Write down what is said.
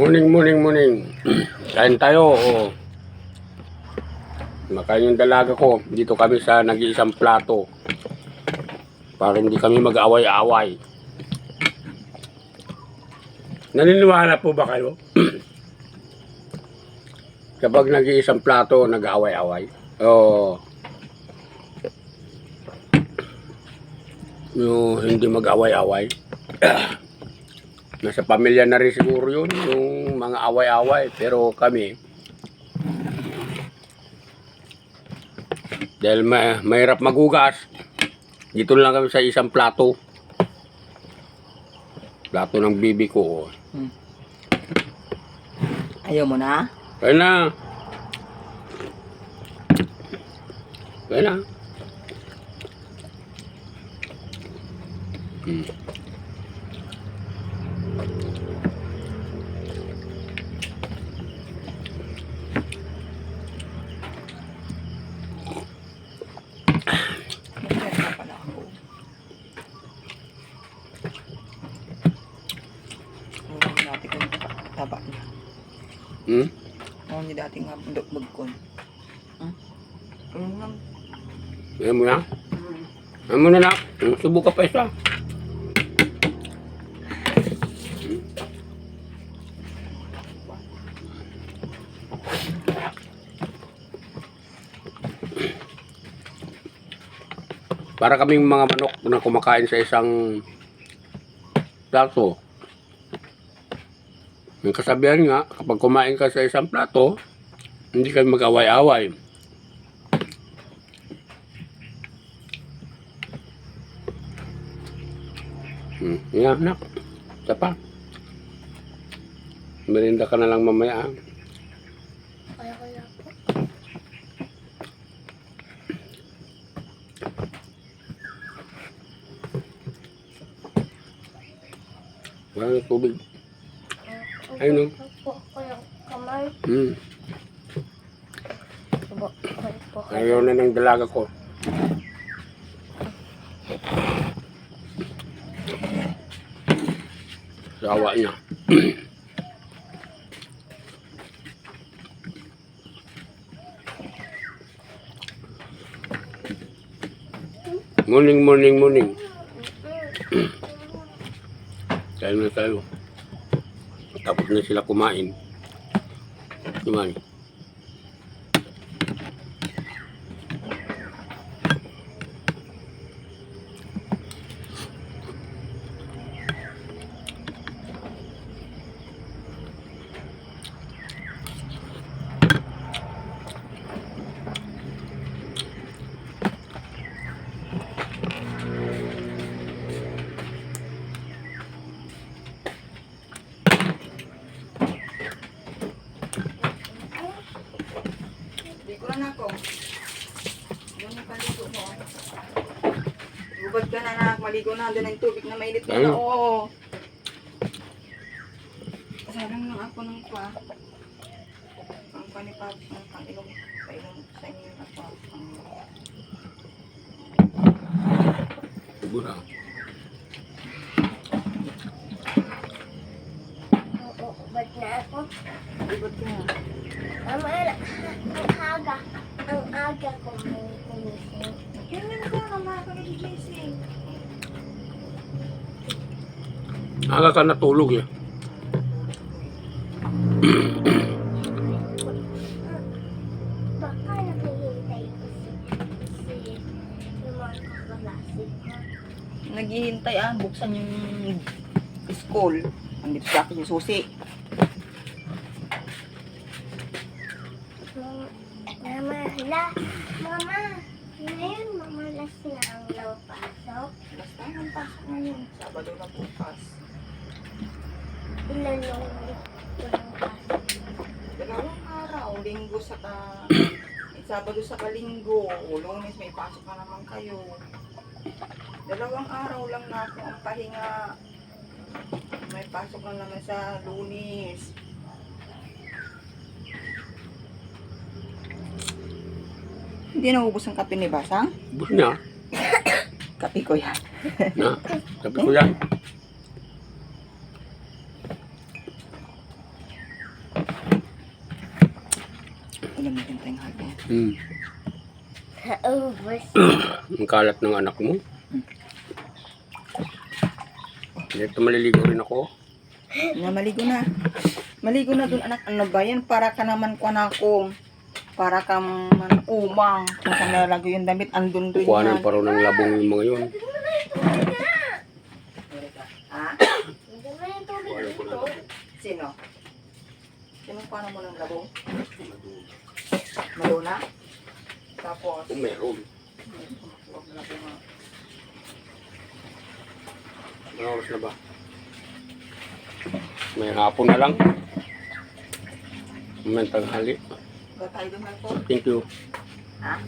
Morning, morning, morning. Kain tayo. Oo. Makain yung dalaga ko. Dito kami sa nag-iisang plato. Para hindi kami mag-away-away. Naniniwala po ba kayo? Kapag nag-iisang plato, nag-away-away. Oo. Yung hindi mag-away-away. Nasa pamilya na rin siguro yun, yung mga away-away. Pero kami, dahil ma mahirap magugas, dito lang kami sa isang plato. Plato ng bibi ko. Ayaw mo na? Kaya na. Kaya na. Hmm. Taba na. Hmm? Oo, ni dati nga bugbog ko. Hmm? Ano? Ayan mo na. Ayan mo na na. Hmm, Subo ka pa isa. Para kaming mga manok na kumakain sa isang plato. Yung kasabihan nga, kapag kumain ka sa isang plato, hindi kayo mag-away-away. Hmm, yan anak. Isa pa. Merinda ka na lang mamaya. ah. Kaya kaya po. Wala na tubig. Ayun, kaya kamay. Hmm. Ayaw na ng dalaga ko. Sawa niya. morning, morning, morning. Kaya na tayo. Tapos na sila kumain. Kumain. Na ako. Yun yung paligo mo. Ubad ka na anak, maligo na. Doon ang tubig na mainit na. Ayun. Oo. Sarang lang ako ng pa. Ang panipag, ang pangilong, pailong sa inyo na pa. Siguro. Oo, ba't na ako? Ubad ka na. Ala, ang aga. Ang aga ko may kumising. Yun na ka, mama ako nagigising. Aga ka natulog eh. Baka nakihintay ko si, si, yung mga kakalasi ko. Naghihintay ah, buksan yung school. Andito sa akin yung susi. Mama, la, mama, ngayon mamalas na ang law pasok. Basta ang pasok ngayon. Sabado na bukas. Ilan yung walang pasok. Dalawang araw, linggo sa eh, Sabado sa kalinggo, lunes may pasok na naman kayo. Dalawang araw lang na ako ang pahinga. May pasok na naman sa lunes. Hindi naubos ang kape ni Basang? Ubus niya. kape ko yan. na, kape ko yan. Alam mo yung tanghal yan. Hmm. Naubos. ang kalat ng anak mo. Dito maliligo rin ako. Na, maligo na. Maligo na dun anak. Ano ba yan? Para ka naman ko na akong para ka man umang. Kung nalagay yung damit, andun rin Kuhanan yan. pa rin ng labong yung mga yun. Ng. Sino? Sino paano mo ng labong? Maluna? Tapos, meron. Ano oras na ba? May hapon na lang. Mamaya tanghali. Thank you. Ha?